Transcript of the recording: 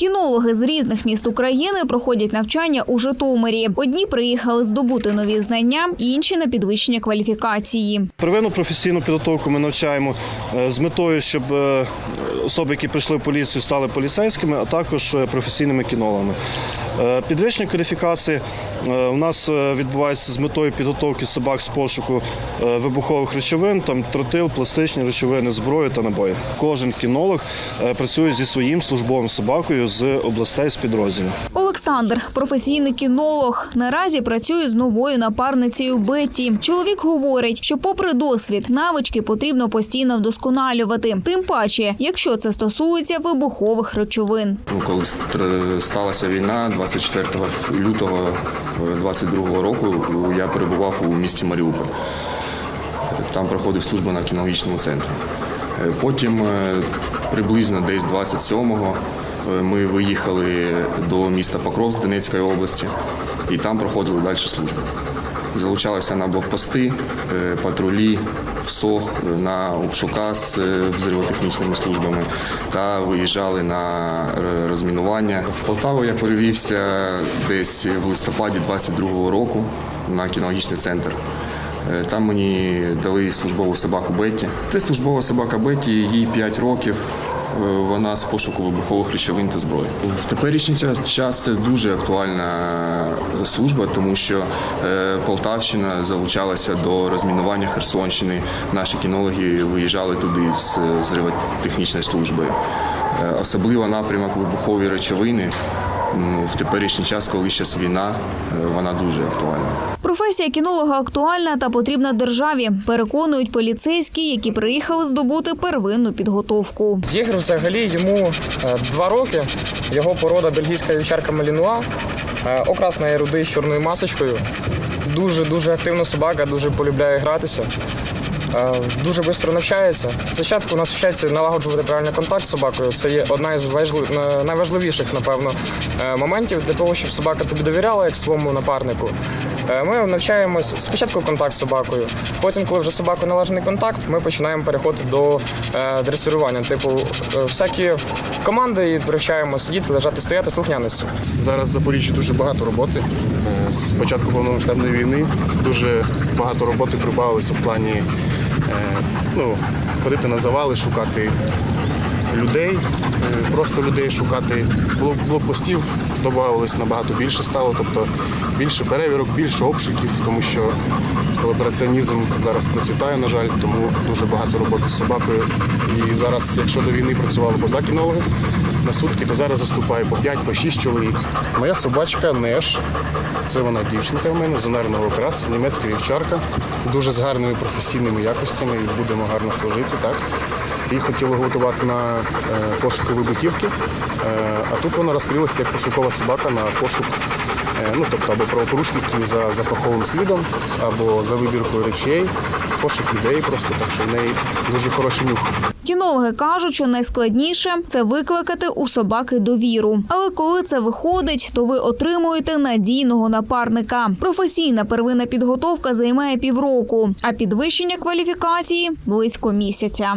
Кінологи з різних міст України проходять навчання у Житомирі. Одні приїхали здобути нові знання, інші на підвищення кваліфікації. Первинну професійну підготовку ми навчаємо е, з метою, щоб е, особи, які прийшли в поліцію, стали поліцейськими, а також е, професійними кінологами. Підвищення кваліфікації у нас відбувається з метою підготовки собак з пошуку вибухових речовин, там тротил, пластичні речовини, зброю та набої. Кожен кінолог працює зі своїм службовим собакою з областей з підрозділів. Олександр, професійний кінолог, наразі працює з новою напарницею Бетті. Чоловік говорить, що, попри досвід, навички потрібно постійно вдосконалювати. Тим паче, якщо це стосується вибухових речовин. Ну, коли сталася війна 24 лютого 22 року, я перебував у місті Маріуполь. Там проходив службу на кінологічному центрі. Е, Потім е, приблизно десь 27-го е, ми виїхали до міста Покровськ Донецької області і там проходили далі службу. Залучалися на блокпости, е, патрулі, ВСОХ, е, на обшука з е, взривотехнічними службами та виїжджали на розмінування. В Полтаву я перевівся десь в листопаді 22-го року на кінологічний центр. Там мені дали службову собаку Бетті. Це службова собака Бетті, їй 5 років. Е, Вона з пошуку вибухових речовин та зброї. В теперішній час- це дуже актуальна служба, тому що е, Полтавщина залучалася до розмінування Херсонщини. Наші кінологи виїжджали туди з зривотехнічної служби. Е, Особливо напрямок вибухові речовини. Ну, в теперішній час, коли ще війна, е, вона дуже актуальна. Професія кінолога актуальна та потрібна державі. Переконують поліцейські, які приїхали здобути первинну підготовку. Єгер взагалі йому е, два роки. Його порода бельгійська вівчарка Малінуа, е, окрасна рудий з чорною масочкою. Дуже дуже активна собака, дуже полюбляє гратися. Е, Дуже швидко навчається. Спочатку нас вчаться налагоджувати правильний контакт з собакою. Це є одна із е, найважливіших, напевно, е, моментів для того, щоб собака тобі довіряла як своєму напарнику. Е, Ми навчаємось спочатку контакт з собакою. Потім, коли вже з собакою налажений контакт, ми починаємо переходити до е, дресирування. Типу, е, всякі команди і привчаємо сидіти, лежати, стояти, слухняністю. Зараз в Запоріжжі дуже багато роботи. З початку повномасштабної війни дуже багато роботи прибавилося в плані ну, ходити на завали, шукати людей, просто людей шукати. Блок- Блокпостів додавалось набагато більше стало, тобто більше перевірок, більше обшуків, тому що колабораціонізм зараз процвітає, на жаль, тому дуже багато роботи з собакою. І зараз, якщо до війни працювали два кінологи на сутки, то зараз заступає по 5, по 6 чоловік. Моя собачка Неш. Це вона дівчинка в мене з унарного окрасу, німецька вівчарка, дуже з гарними професійними якостями і будемо гарно служити. Так. Її хотіли готувати на е, пошуки вибухівки, е, а тут вона розкрилася як пошукова собака на пошук, е, ну тобто або правопорушників за запаховим слідом, або за вибіркою речей, пошук людей просто так, що в неї дуже хороший нюх. Кінологи кажуть, що найскладніше це викликати у собаки довіру. Але коли це виходить, то ви отримуєте надійного напарника. Професійна первинна підготовка займає півроку, а підвищення кваліфікації близько місяця.